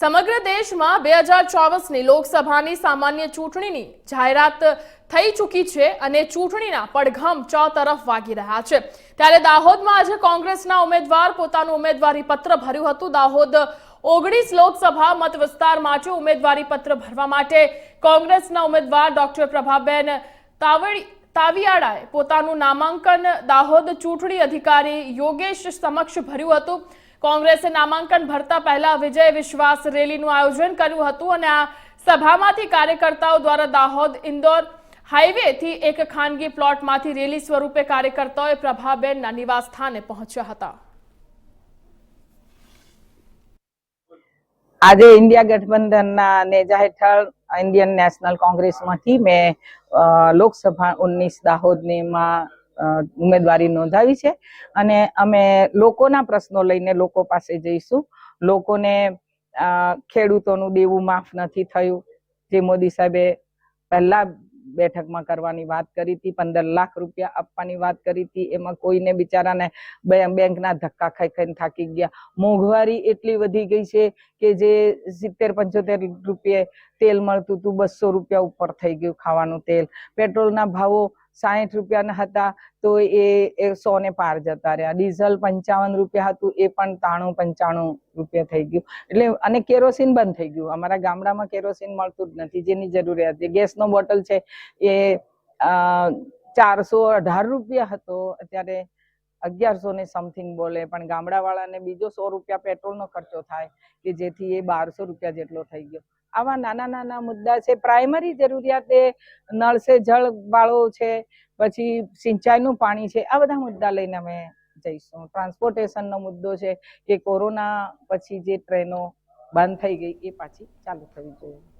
સમગ્ર દેશમાં બે હજાર ચોવીસની લોકસભાની સામાન્ય ચૂંટણીની જાહેરાત થઈ ચૂકી છે અને ચૂંટણીના પડઘમ ચો તરફ વાગી રહ્યા છે. ત્યારે દાહોદમાં આજે કોંગ્રેસના ઉમેદવાર પોતાનું ઉમેદવારી પત્ર ભર્યું હતું. દાહોદ ઓગણીસ લોકસભા મત વિસ્તાર માટે ઉમેદવારી પત્ર ભરવા માટે કોંગ્રેસના ઉમેદવાર ડોક્ટર પ્રભાબેન તાવડી તાવિયાડાએ પોતાનું નામાંકન દાહોદ ચૂંટણી અધિકારી યોગેશ સમક્ષ ભર્યું હતું. કોંગ્રેસે નામાંકન ભરતા પહેલા વિજય વિશ્વાસ રેલીનું આયોજન કર્યું હતું અને આ સભામાંથી કાર્યકર્તાઓ દ્વારા દાહોદ ઇન્દોર હાઈવેથી એક ખાનગી પ્લોટમાંથી રેલી સ્વરૂપે કાર્યકર્તાઓએ પ્રભાબેનના નિવાસ સ્થાને પહોંચ્યા હતા. આજે ઇન્ડિયા ગઠબંધનના નેજા હેઠળ ઇન્ડિયન નેશનલ કોંગ્રેસમાંથી મેં લોકસભા ઓગણીસ દાહોદનીમાં ઉમેદવારી નોંધાવી છે. અને અમે લોકોના પ્રશ્નો લઈને લોકો પાસે જઈશું. લોકોને ખેડૂતોનું દેવું માફ નથી થયું. જે મોદી સાહેબે પહેલા બેઠકમાં કરવાની વાત કરી હતી, પંદર લાખ રૂપિયા આપવાની વાત કરી હતી. એમાં કોઈને બિચારાને બેંકના ધક્કા ખાઈ ખાઈને થાકી ગયા. મોંઘવારી એટલી વધી ગઈ છે કે જે સિત્તેર, પંચોતેર રૂપિયે તેલ મળતું હતું, બસો રૂપિયા ઉપર થઈ ગયું ખાવાનું તેલ. પેટ્રોલના ભાવો સાહીઠ રૂપિયાના હતા, તો એ સો ને પાર જતા રહ્યા. ડીઝલ પંચાવન રૂપિયા હતું, એ પણ ત્રાણું પંચાણું રૂપિયા થઈ ગયું. એટલે અને કેરોસીન બંધ થઈ ગયું. અમારા ગામડામાં કેરોસીન મળતું જ નથી, જેની જરૂરિયાત છે. ગેસનો બોટલ છે એ ચારસો અઢાર રૂપિયા હતો. અત્યારે અગિયારસો ને સમથિંગ બોલે, પણ ગામડાવાળાને બીજો સો રૂપિયા પેટ્રોલનો ખર્ચો થાય કે જેથી એ બારસો રૂપિયા જેટલો થઈ ગયો. આવા નાના નાના મુદ્દા છે. પ્રાઇમરી જરૂરિયાત એ નળ સે જળ વાળો છે, પછી સિંચાઈનું પાણી છે. આ બધા મુદ્દા લઈને અમે જઈશું. ટ્રાન્સપોર્ટેશનનો મુદ્દો છે કે કોરોના પછી જે ટ્રેનો બંધ થઈ ગઈ એ પાછી ચાલુ થવી જોઈએ.